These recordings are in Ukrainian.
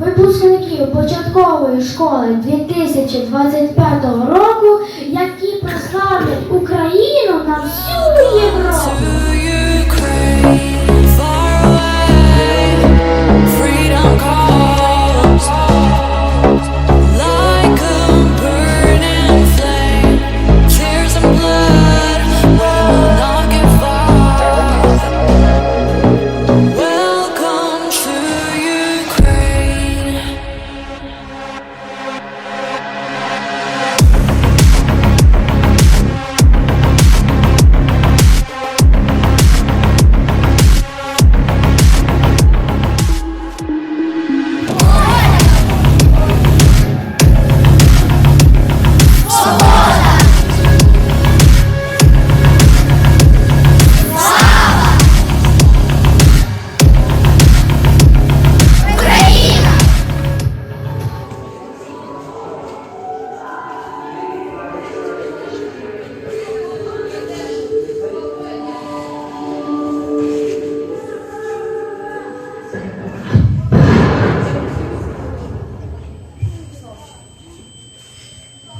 випускників початкової школи 2025 року, які прославлять Україну на всю Європу.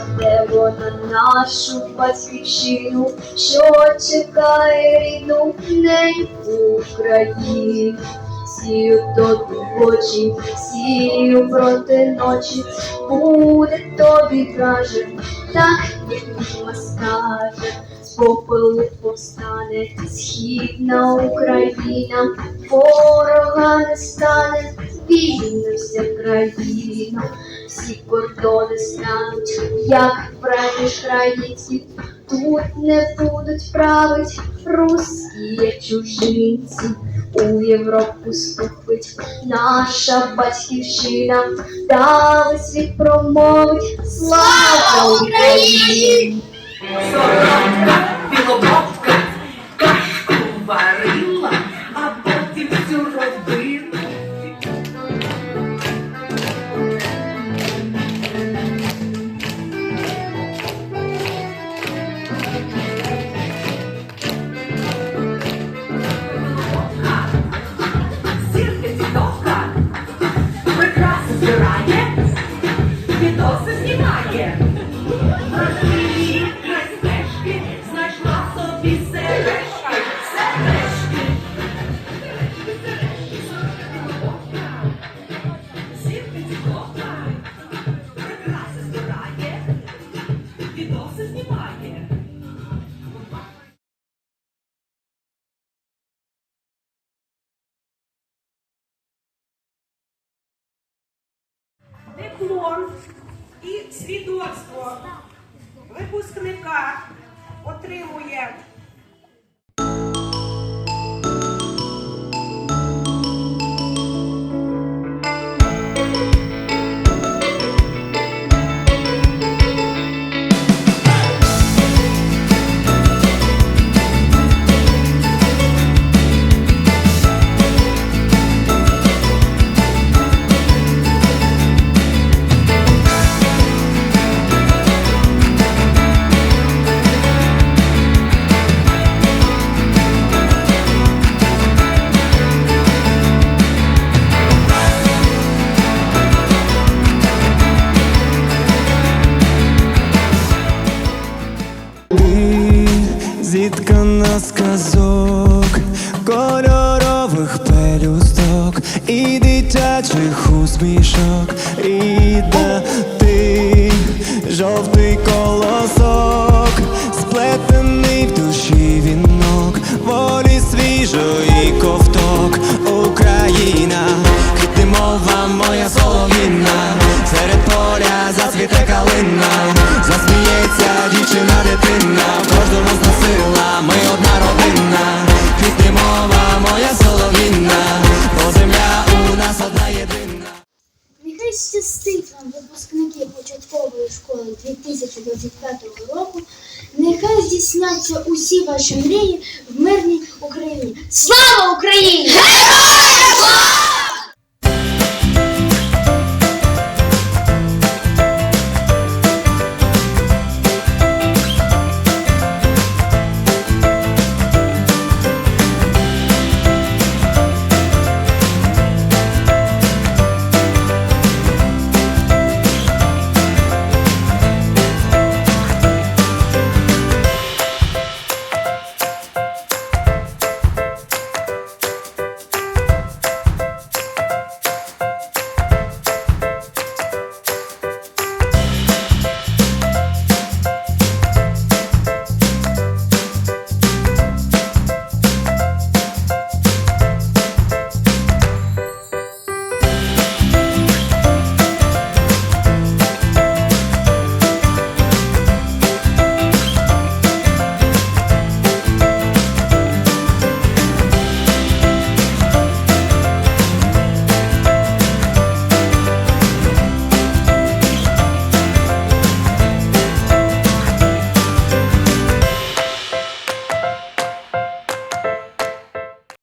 Кладемо на нашу батьківщину, що чекає рідну неньку Україну. Сію тобі очі, сію проти ночі, буде тобі каже, так як скаже, з попелу повстане східна Україна, ворога не стане, вільна вся країна, всі кордони стануть, як преміж країнці, тут не будуть править русські чужинці. У Європу ступить наша батьківщина, дали світ промовить. Слава Україні! Солодка, білобровка, свідоцтво випускника отримує і дитячих усмішок, рідна ти, жовтий колосок, сплетений в душі вінок, волі свіжої ковток, 2025 року. Нехай здійсняться усі ваші мрії в мирній Україні. Слава Україні! Героям